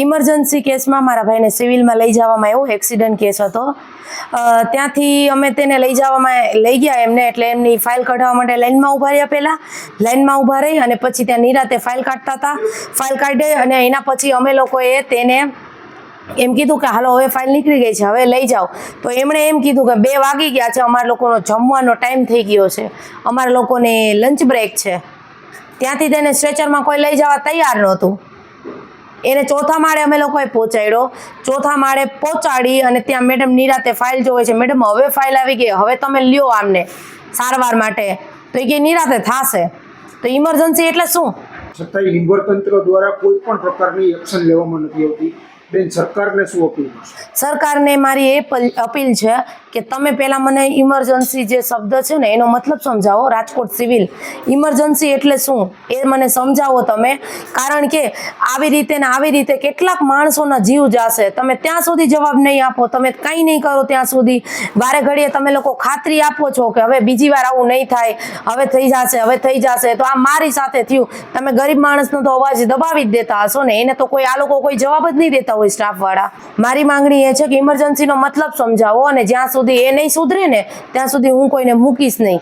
Emergency કેસમાં મારા ભાઈને સિવિલમાં લઈ જવામાં આવ્યો એક્સિડન્ટ કેસ હતો. ત્યાંથી અમે તેને લઈ જવામાં લઈ ગયા એમને, એટલે એમની ફાઇલ કઢાવવા માટે લાઇનમાં ઊભા રહ્યા પહેલાં. લાઇનમાં ઊભા રહી અને પછી ત્યાં નિરાતે ફાઇલ કાઢતા હતા. ફાઇલ કાઢી અને એના પછી અમે લોકોએ તેને એમ કીધું કે, હાલો, હવે ફાઇલ નીકળી ગઈ છે, હવે લઈ જાઓ. તો એમણે એમ કીધું કે, બે વાગી ગયા છે, અમારા લોકોનો જમવાનો ટાઈમ થઈ ગયો છે. અમારા લોકોને લંચ બ્રેક છે. ત્યાંથી તેને સ્ટ્રેચરમાં કોઈ લઈ જવા તૈયાર નહોતું. એને ચોથા માળે અમે લોકોએ પહોંચાડ્યો. ચોથા માળે પહોંચાડી અને ત્યાં મેડમ નિરાતે ફાઇલ જોવે છે. મેડમ હવે ફાઇલ આવી ગઈ. હવે તમે લ્યો આમને સારવાર માટે. તો એ કે નિરાતે થશે. તો ઇમરજન્સી એટલે શું? છતાંય લીંબર તંત્ર દ્વારા કોઈ પણ પ્રકારની એક્શન લેવામાં નથી આવતી. સરકારને સરકારને મારી એ પલ- અપીલ છે કે તમે પહેલાં મને ઇમરજન્સી જે શબ્દ છે ને, એનો મતલબ સમજાવો, રાજકોટ સિવિલ. ઇમરજન્સી એટલે શું? એ મને સમજાવો તમે. કારણ કે આવી રીતે ને આવી રીતે કેટલાક માણસોના જીવ જાશે. તમે ત્યાં સુધી જવાબ નહીં આપો. તમે કંઈ નહીં કરો ત્યાં સુધી. વારે ઘડીએ તમે લોકો ખાતરી આપો છો કે હવે બીજી વાર આવું નહીં થાય. હવે થઈ જશે, હવે થઈ જશે. તો આ મારી સાથે થયું. તમે ગરીબ માણસનો તો અવાજ દબાવી જ દેતા હશો ને. એને તો કોઈ આ લોકો કોઈ જવાબ જ નહીં દેતા હોય સ્ટાફવાળા મારી માંગણી એ છે કે ઇમરજન્સીનો મતલબ સમજાવો અને જ્યાં સુધી એ નહીં સુધરે ને, ત્યાં સુધી હું કોઈને મૂકીશ નહીં.